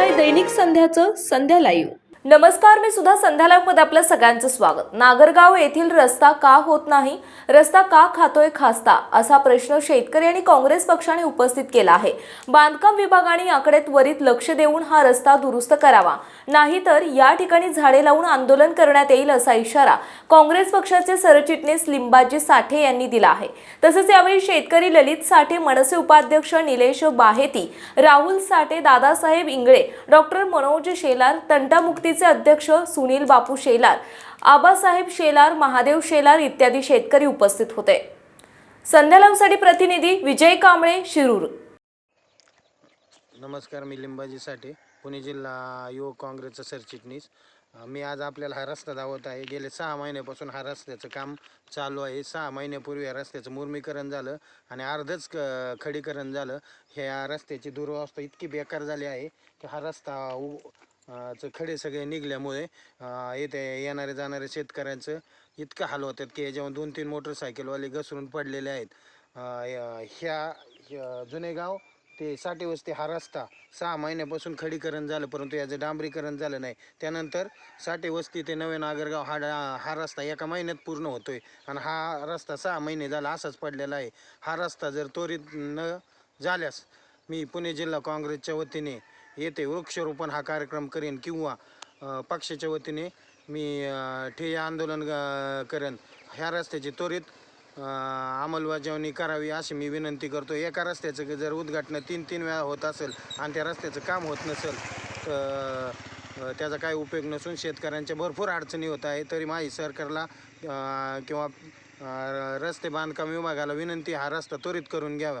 ऐकताय दैनिक संध्याचं संध्या लाईव्ह? नमस्कार मी सुद्धा संध्याकाळमध्ये आपलं सगळ्यांचं स्वागत. नागरगाव येथील रस्ता का होत नाही रस्ता का खातोय खास्ता असा प्रश्न शेतकरी आणि काँग्रेस पक्षाने उपस्थित केला आहे. बांधकाम विभागाने याकडे त्वरित लक्ष देऊन हा रस्ता दुरुस्त करावा. नाहीतर या ठिकाणी झाडे लावून आंदोलन करण्यात येईल असा इशारा काँग्रेस पक्षाचे सरचिटणीस लिंबाजी साठे यांनी दिला आहे. तसंच यावेळी शेतकरी ललित साठे मनसे उपाध्यक्ष निलेश बाहेती राहुल साठे दादासाहेब इंगळे डॉक्टर मनोज शेलार समितीचे अध्यक्ष सुनील बापू शेलार आबासाहेब शेलार महादेव शेलार इत्यादी शेतकरी उपस्थित होते. संध्यालावसाठी प्रतिनिधी विजय कांबळे शिरूर. नमस्कार मी लिंबाजीसाठी पुणे जिल्हा युवक काँग्रेसचा सरचिटणीस. मी आज आपल्याला हा रस्ता दावत आहे. गेले सहा महिन्यापासून हा रस्त्याचं काम चालू आहे. सहा महिन्यापूर्वी या रस्त्याचं मुर्मीकरण झालं आणि अर्धच क खडीकरण झालं. ह्या रस्त्याची दुरवस्था इतकी बेकार झाली आहे की हा रस्ता खडे सगळे निघल्यामुळे येते येणारे जाणारे शेतकऱ्यांचं इतकं हाल होतात की याच्यावर दोन तीन मोटरसायकलवाले घसरून पडलेले आहेत. ह्या जुने गाव ते साठी वस्ती हा रस्ता सहा महिन्यापासून खडीकरण झालं परंतु याचं डांबरीकरण झालं नाही. त्यानंतर साठे वस्ती ते नवे नागरगाव हा डा- हा रस्ता एका महिन्यात पूर्ण होतोय आणि हा रस्ता सहा महिने झाला असाच पडलेला आहे. हा रस्ता जर त्वरित न झाल्यास मी पुणे जिल्हा काँग्रेसच्या वतीने येते वृक्षारोपण हा कार्यक्रम करेन किंवा पक्षाच्या वतीने मी ठेय आंदोलन करेन. ह्या रस्त्याची त्वरित अंमलबजावणी करावी अशी मी विनंती करतो. एका रस्त्याचं जर उद्घाटन तीन तीन वेळा होत असेल आणि त्या रस्त्याचं काम होत नसेल तर त्याचा काही उपयोग नसून शेतकऱ्यांच्या भरपूर अडचणी होत आहे तरी माझी सरकारला किंवा रस्ते बांधकाम विभागाला विनंती हा रस्ता त्वरित करून घ्यावा.